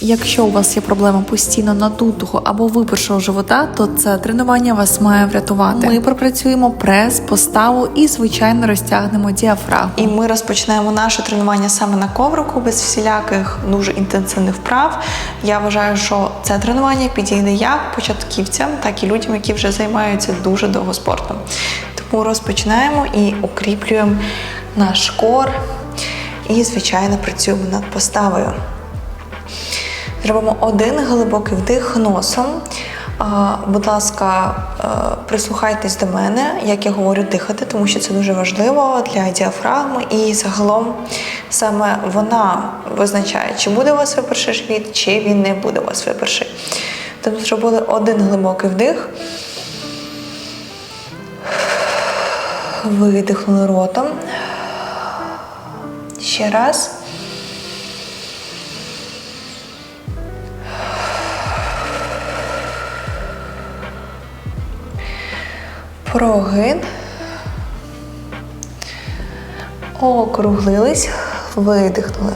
Якщо у вас є проблема постійно надутого або випершого живота, то це тренування вас має врятувати. Ми пропрацюємо прес, поставу і звичайно розтягнемо діафрагму. І ми розпочинаємо наше тренування саме на коврику, без всіляких дуже інтенсивних вправ. Я вважаю, що це тренування підійде як початківцям, так і людям, які вже займаються дуже довго спортом. Тому розпочинаємо і укріплюємо наш кор. І, звичайно, працюємо над поставою. Зробимо один глибокий вдих носом. Будь ласка, е, прислухайтесь до мене, як я говорю дихати, тому що це дуже важливо для діафрагми. І загалом саме вона визначає, чи буде у вас виперший живіт, чи він не буде у вас виперший. Тобто зробили один глибокий вдих. Видихнули ротом. Ще раз. Прогин. Округлились, видихнули.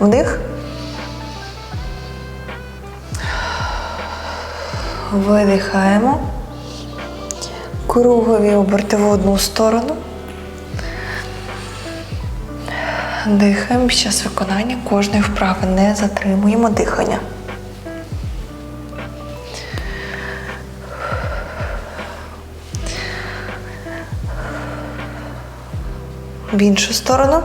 Вдих. Видихаємо. Кругові оберти в одну сторону. Дихаємо під час виконання кожної вправи. Не затримуємо дихання. В іншу сторону.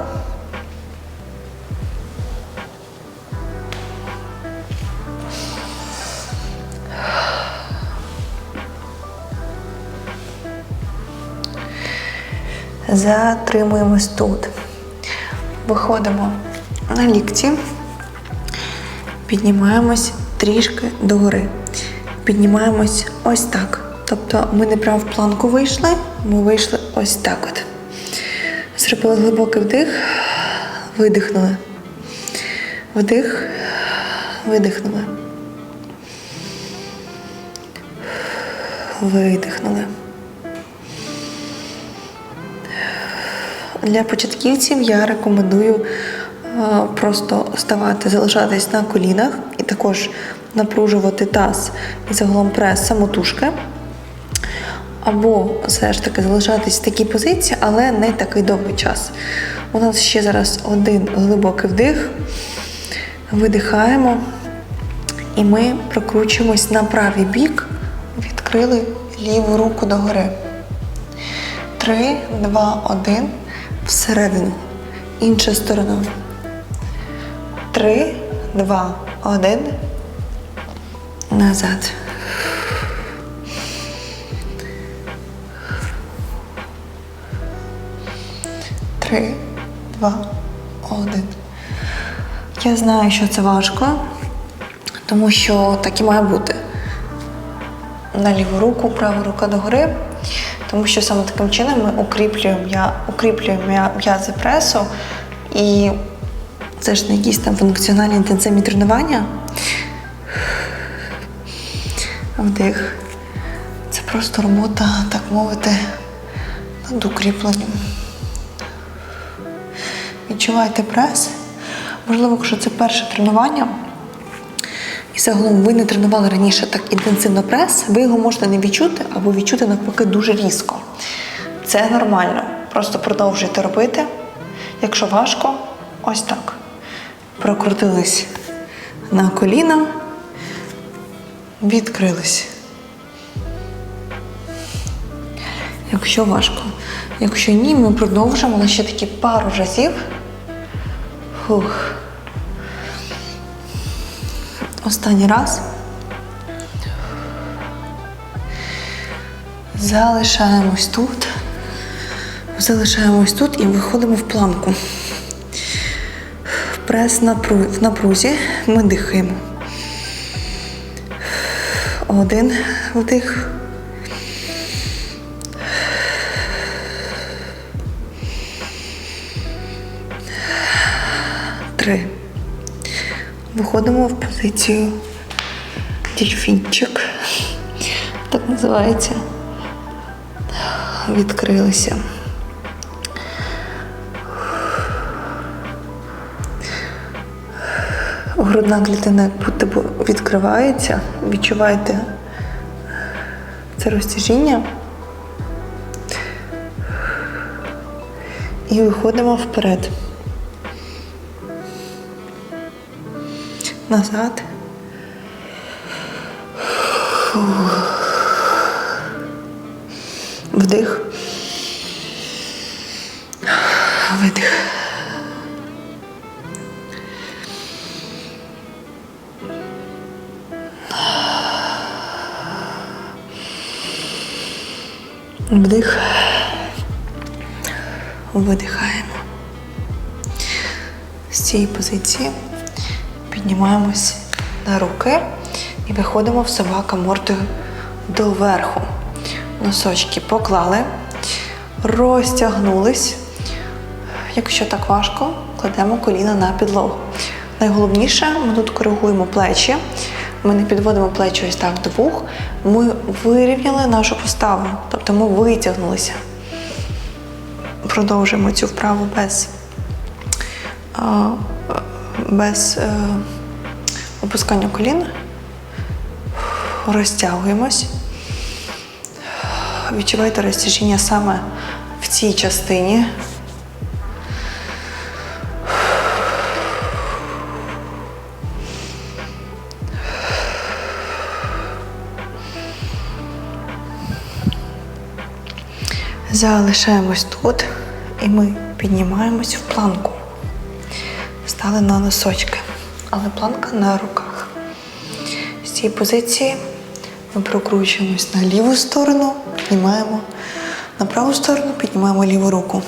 Затримуємось тут. Виходимо на лікті, піднімаємось трішки догори. Піднімаємось ось так. Тобто ми не прямо в планку вийшли, ми вийшли ось так от. Зробили глибокий вдих, видихнули. Вдих, видихнули. Видихнули. Для початківців я рекомендую е, просто ставати, залишатись на колінах і також напружувати таз і загалом прес самотужки. Або все ж таки залишатись в такій позиції, але не такий довгий час. У нас ще зараз один глибокий вдих. Видихаємо. І ми прокручуємось на правий бік, відкрили ліву руку догори. Три, два, один. Всередину. Інша сторона. Три, два, один. Назад. Три, два, один. Я знаю, що це важко, тому що так і має бути. На ліву руку, права рука догори. Тому що саме таким чином ми укріплюємо укріплюємо м'язи пресу. І це ж не якісь там функціональні інтенсивні тренування. Вдих. Це просто робота, так мовити, над укріпленням. Відчувайте прес. Можливо, якщо це перше тренування, і загалом ви не тренували раніше так інтенсивно прес, ви його можете не відчути або відчути навпаки дуже різко. Це нормально. Просто продовжуйте робити. Якщо важко, ось так. Прокрутились на коліна, відкрились. Якщо важко. Якщо ні, ми продовжимо ще такі пару разів. Фух. Останній раз. Залишаємось тут. Залишаємось тут і виходимо в планку. Прес в напрузі. Ми дихаємо. Один вдих. Виходимо в позицію дельфінчик. Так називається. Відкрилися. грудна клітина як будто відкривається. Відчуваєте це розтяжіння. І виходимо вперед. Назад. Вдих. Видих. Вдих. Видихаємо. З цієї позиції піднімаємось на руки і виходимо в собака мордою доверху. Носочки поклали, розтягнулись. Якщо так важко, кладемо коліна на підлогу. Найголовніше, ми тут коригуємо плечі. Ми не підводимо плечі ось так до вух. Ми вирівняли нашу поставу, тобто ми витягнулися. Продовжуємо цю вправу без, без е, опускання колін. Розтягуємось. Відчувайте розтяжіння саме в цій частині. Залишаємось тут і ми піднімаємось в планку. Стали на носочки, але планка на руках. З цієї позиції ми прокручуємось на ліву сторону, піднімаємо на праву сторону, піднімаємо ліву руку.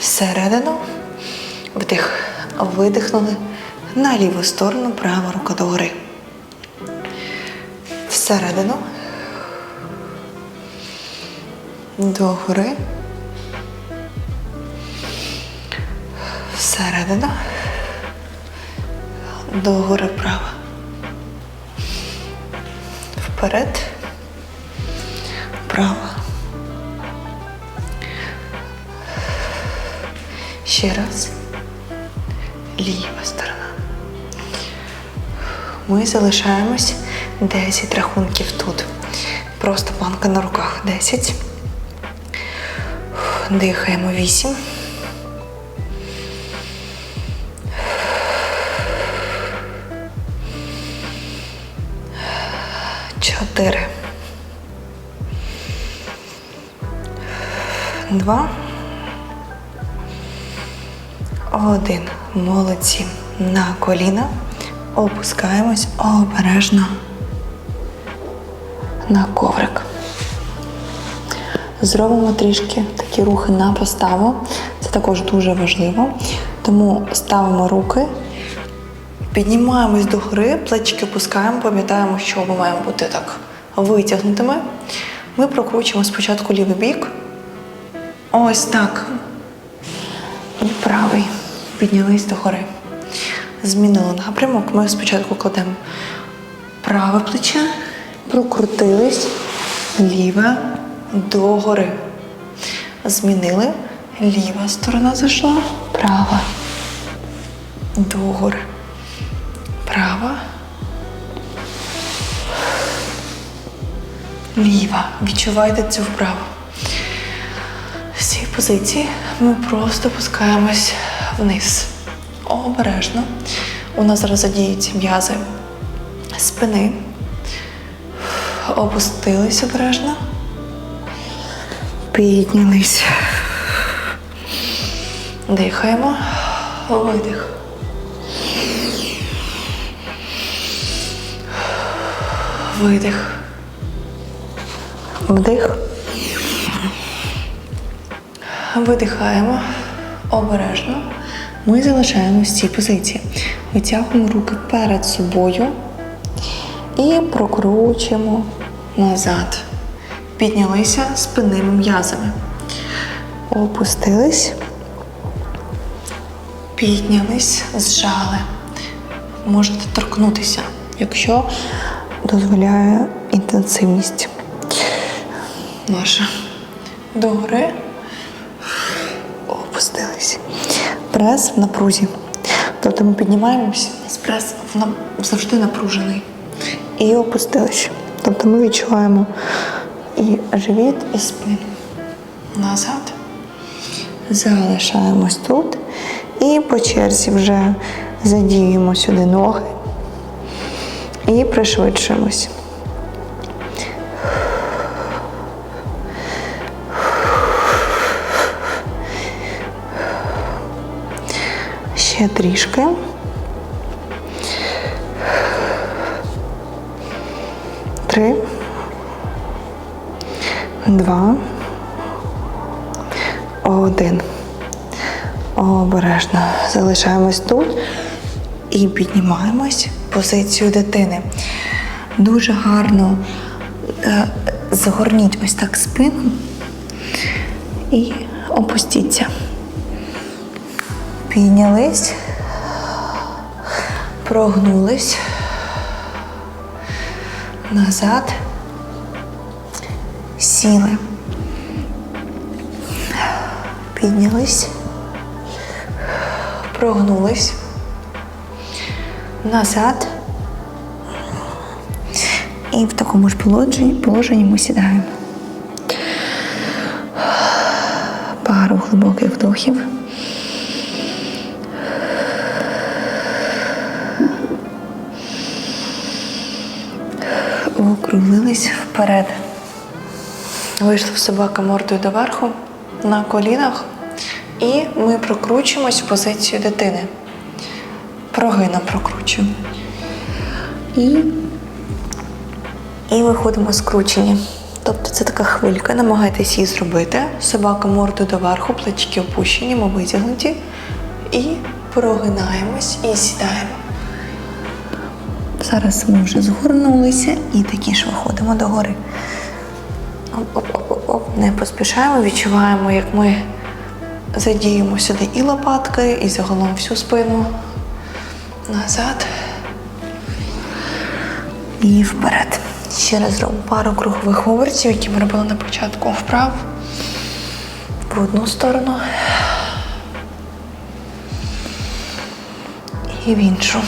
Всередину вдих, видихнули на ліву сторону, права рука догори. Всередину догори. Всередину. Догори вправо. Вперед. Вправо. Ще раз. Ліва сторона. Ми залишаємось 10 рахунків тут. Просто планка на руках. 10. Дихаємо вісім. Чотири. Два. Один. Молодці. На коліна. Опускаємось обережно на коврик. Зробимо трішки такі рухи на поставу. Це також дуже важливо. Тому ставимо руки, піднімаємось до гори, плечики опускаємо, пам'ятаємо, що ми маємо бути так витягнутими. Ми прокручуємо спочатку лівий бік. Ось так. І правий. Піднялись до гори. Змінили напрямок. Ми спочатку кладемо праве плече, прокрутились, ліве догори. Змінили. Ліва сторона зайшла, права. Догори. Права. Ліва. Відчувайте цю вправу. З цієї позиції ми просто опускаємось вниз. Обережно. У нас зараз задіються м'язи спини. Опустились обережно. Піднялись. Дихаємо. Видих. Видих. Вдих. Видихаємо обережно. Ми залишаємось в цій позиції. Витягуємо руки перед собою і прокручуємо назад. Піднялися спинними м'язами. Опустились. Піднялись, зжали. Можете торкнутися, якщо дозволяє інтенсивність наша. Догори. Опустились. Прес в напрузі. Тобто ми піднімаємось Прес завжди напружений. і опустились. Тобто ми відчуваємо і живіт, і спину. Назад. Залишаємось тут і по черзі вже задіюємо сюди ноги і пришвидшуємось. Ще трішки. Три. Два. Один. Обережно залишаємось тут і піднімаємось позицію дитини. Дуже гарно е, загорніть ось так спину і опустіться. Піднялись, прогнулись назад, сіли. Піднялись, прогнулись назад. І в такому ж положенні, положенні ми сідаємо. Пару глибоких вдохів. Округлились вперед. Вийшли в собака мордою доверху на колінах, і ми прокручуємось в позицію дитини. Прогином прокручуємо. І, і виходимо скручені. Тобто це така хвилька, намагайтесь її зробити. Собака мордою доверху, плечки опущені, ми витягнуті. І прогинаємось і сідаємо. Зараз ми вже згорнулися і такі ж виходимо догори. Оп-оп-оп-оп. Не поспішаємо, відчуваємо, як ми задіємо сюди і лопатки, і загалом всю спину. Назад. І вперед. Ще раз зробимо пару кругових обертів, які ми робили на початку вправ. В одну сторону. І в іншу.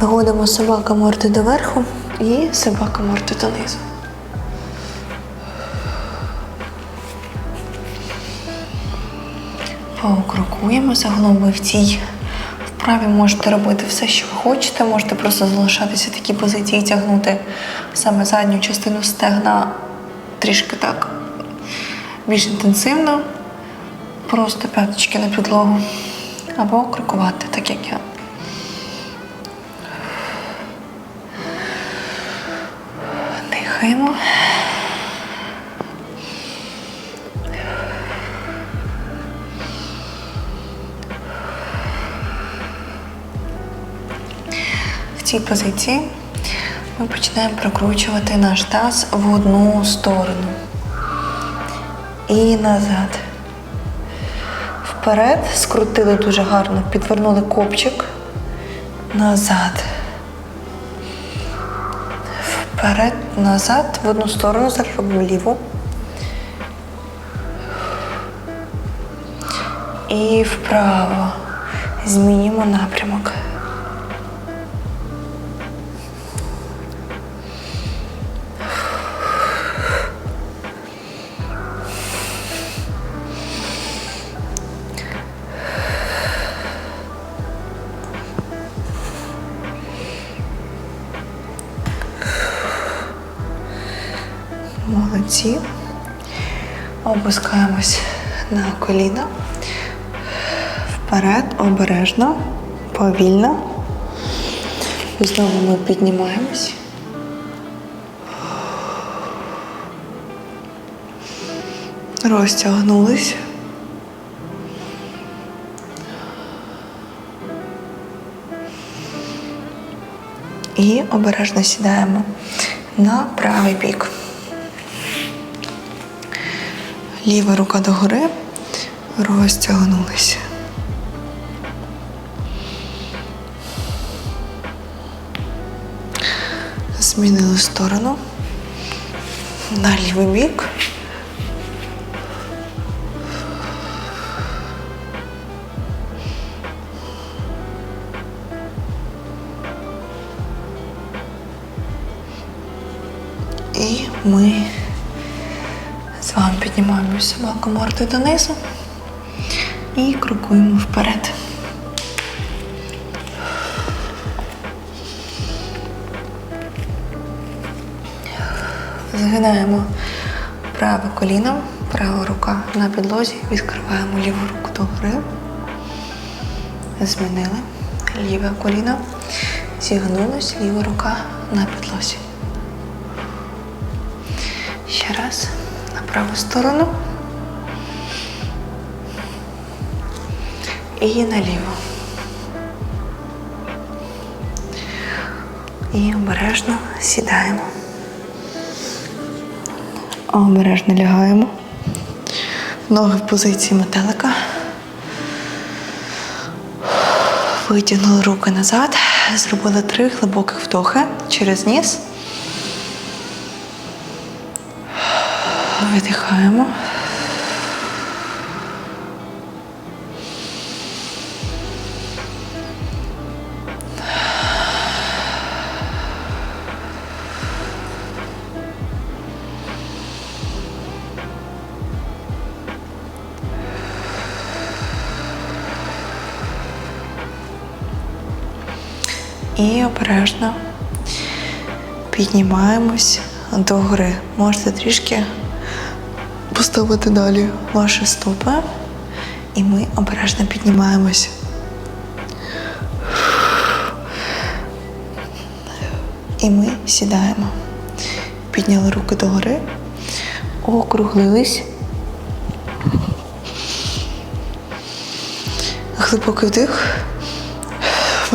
Виводимо собака морди доверху і собака морди донизу. Покрокуємо загалом ви в цій вправі можете робити все, що ви хочете. Можете просто залишатися в такій позиції тягнути саме задню частину стегна трішки так більш інтенсивно. Просто п'яточки на підлогу. Або крокувати, так як я. Дихаємо. Цій позиції ми починаємо прокручувати наш таз в одну сторону і назад. Вперед скрутили дуже гарно, підвернули копчик назад. Вперед, назад, в одну сторону, зараз робимо ліву. І вправо. Змінюємо напрямок. Молодці. Опускаємось на коліна. Вперед, обережно, повільно. Знову ми піднімаємось. Розтягнулись. І обережно сідаємо на правий бік. Ліва рука догори, розтягнулися. Змінили сторону. на лівий бік. І ми собаку мордою донизу і крокуємо вперед. Згинаємо праве коліно, права рука на підлозі, відкриваємо ліву руку догори. Змінили ліве коліно, зігнулось, ліва рука на підлозі. Ще раз на праву сторону. І наліво. І обережно сідаємо. Обережно лягаємо. Ноги в позиції метелика. Витягнули руки назад. Зробили три глибоких вдохи через ніс. Видихаємо. Обережно піднімаємось до гори. Можете трішки поставити далі ваші стопи. І ми обережно піднімаємось. І ми сідаємо. Підняли руки догори, округлились. Глибокий вдих.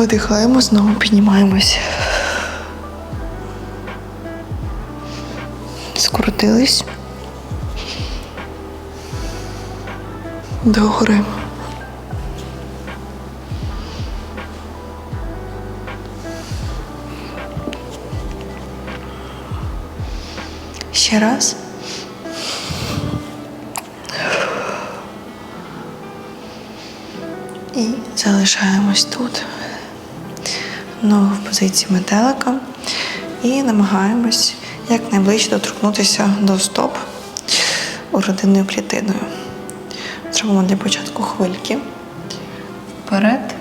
Видихаємо, знову піднімаємось. Скрутились. Догори. Ще раз. І залишаємось тут. Ноги в позиції метелика. І намагаємось якнайближче доторкнутися до стоп грудинною клітиною. Зробимо для початку хвильки. Вперед.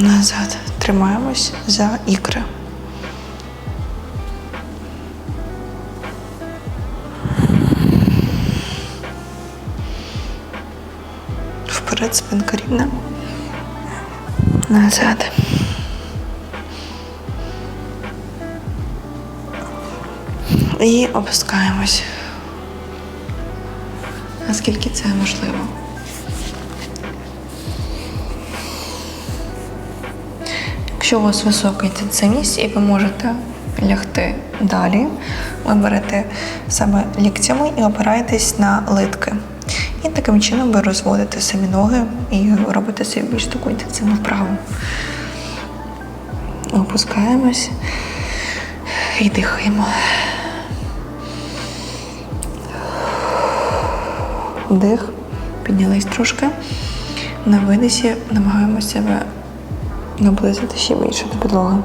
Назад. Тримаємось за ікри. Вперед спинка рівна. Назад. І опускаємось. Наскільки це можливо. Якщо у вас висока інтенсивність і ви можете лягти далі, ви берете себе ліктями і опираєтесь на литки. І таким чином ви розводите самі ноги і робите собі більш таку інтенсивну вправу. Опускаємось і дихаємо. Вдих, піднялись трошки. На видисі намагаємося себе наблизити ще більше до підлоги.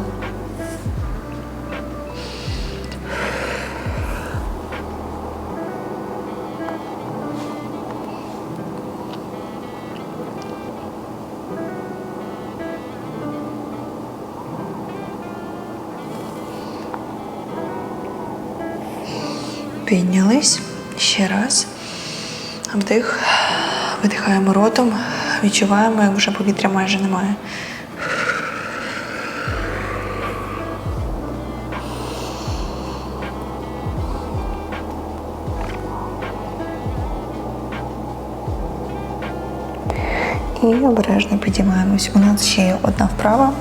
Піднялись ще раз. Вдих, видихаємо ротом, відчуваємо, як вже повітря майже немає. І обережно підіймаємось. У нас ще є одна вправа.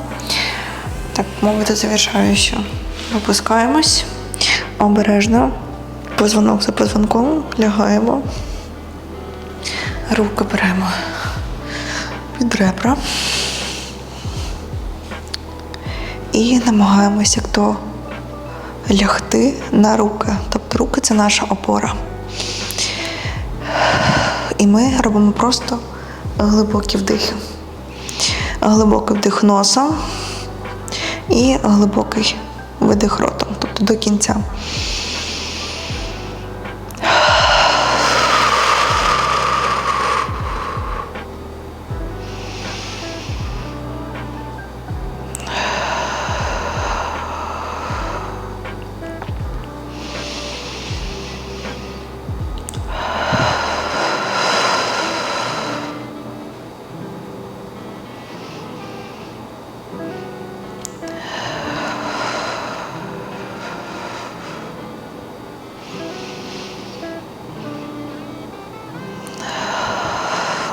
Так, мовити завершаючи. Опускаємось обережно, позвонок за позвонком, лягаємо. Руки беремо під ребра. І намагаємося як то лягти на руки. Тобто руки це наша опора. І ми робимо просто глибокі вдихи. Глибокий вдих носом і глибокий видих ротом, тобто до кінця.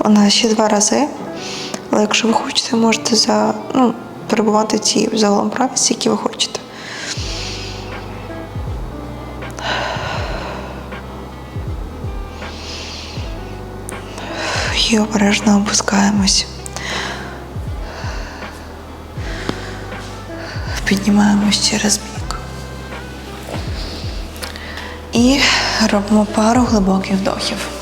Нас ще два рази. Але якщо ви хочете, можете за, ну, перебувати ці загалом праві, які ви хочете. І обережно опускаємось. Піднімаємось через бік. І робимо пару глибоких вдохів.